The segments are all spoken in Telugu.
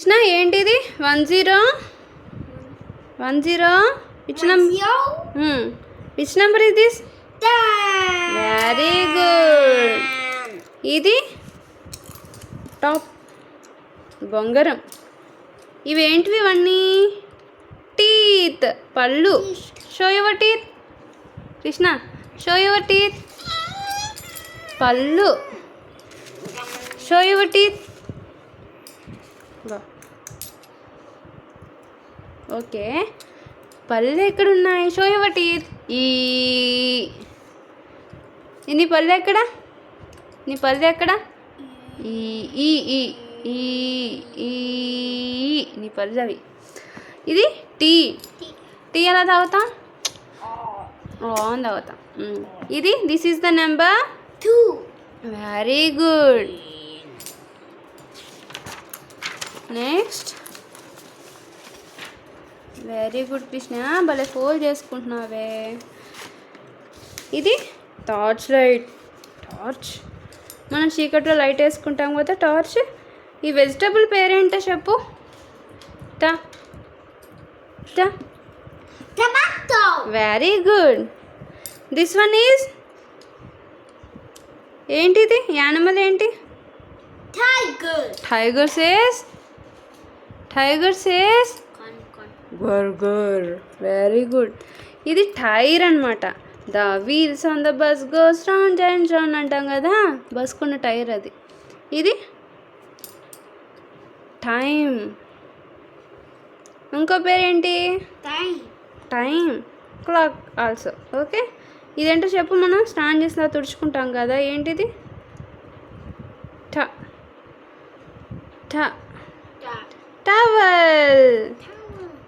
కృష్ణ ఏంటిది? One zero? One zero? Number which number is this very good ఇది టాప్ బొంగరం ఇవి ఏంటివి ఇవన్నీ టీత్. పళ్ళు. Show your teeth Krishna show your teeth పళ్ళు. Show your teeth okay. పళ్ళు ఎక్కడున్నాయి? షో యువర్ టీత్ ఈ నీ పళ్ళు ఎక్కడ? నీ పళ్ళు ఎక్కడ? ఈ ఈ ఈ ఈ నీ పళ్ళు అవి. ఇది టీ. టీ. ఎలా తాగుతాం? ఆన్ తాగుతాం. ఇది this is the number very good next very good Krishna భలే ఫోల్డ్ చేసుకుంటున్నావే. ఇది టార్చ్ లైట్ టార్చ్ మనం చీకట్లో లైట్ వేసుకుంటాం కదా టార్చ్ ఈ వెజిటబుల్ పేరేంటో చెప్పు. టా టా. Very good this one is ఏంటిది? యానిమల్ ఏంటి? Tiger. Tiger says tiger says. Burger very good ఇది టైర్ అనమాట the wheels on the bus goes round and round అంటాం కదా? బస్కున్న టైర్ అది. ఇది టైం ఇంకో పేరేంటి? Time. Time clock also okay ఇదేంటో చెప్పు మనం. స్నానం చేసిన తుడుచుకుంటాం కదా. ఏంటిది? ట. ట. టవల్.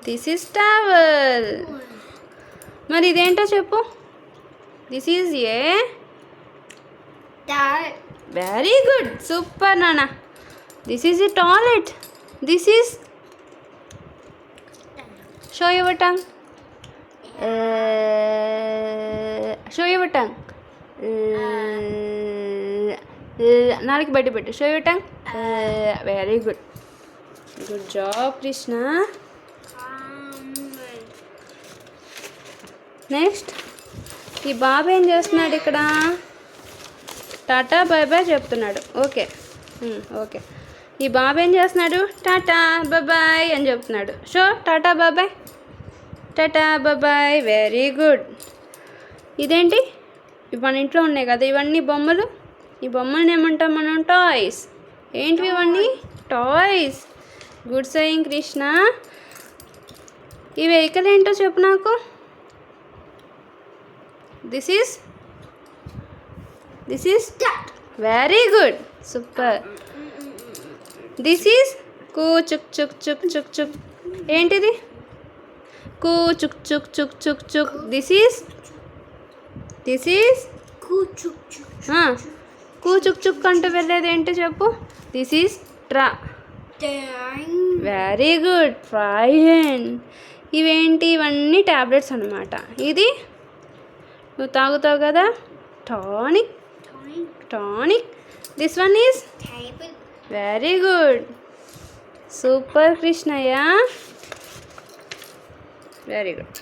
This is towel. మరి ఇదేంటో చెప్పు. This is a. Very good super నాన్న this is a toilet this is show your tongue show your tongue నాలుగు బయట పెట్టు. Show your tongue very good good job Krishna next ఈ బాబు ఏం చేస్తున్నాడు ఇక్కడ? టాటా బాయ్ బాయ్ చెప్తున్నాడు. ఓకే. ఓకే. ఈ బాబు ఏం చేస్తున్నాడు? టాటా బాబాయ్ అని చెప్తున్నాడు. షో టాటా బాబాయ్ టాటా బాబాయ్ వెరీ గుడ్ ఇదేంటి? మన ఇంట్లో ఉన్నాయి కదా ఇవన్నీ బొమ్మలు? ఈ బొమ్మలను ఏమంటాం మనం? టాయ్స్ ఏంటివి ఇవన్నీ? Toys good saying Krishna. ఈ వెహికల్ ఏంటో చెప్పు నాకు. This is this is. Very good super this is కూ చుక్ చుక్ చుక్ చుక్ చుక్ ఏంటిది? కూ చుక్ చుక్ చుక్ చుక్ చుక్ this is this is Coo chuk chuk. కూ చుక్ చుక్ అంటూ వెళ్ళేది ఏంటి చెప్పు? దిస్ ఈస్ ట్రా. వెరీ గుడ్ ట్రైన్ ఇవేంటి? ఇవన్నీ ట్యాబ్లెట్స్ అనమాట ఇది? నువ్వు తాగుతావు కదా? Tonic. Tonic this one is. Very good super Krishnayya very good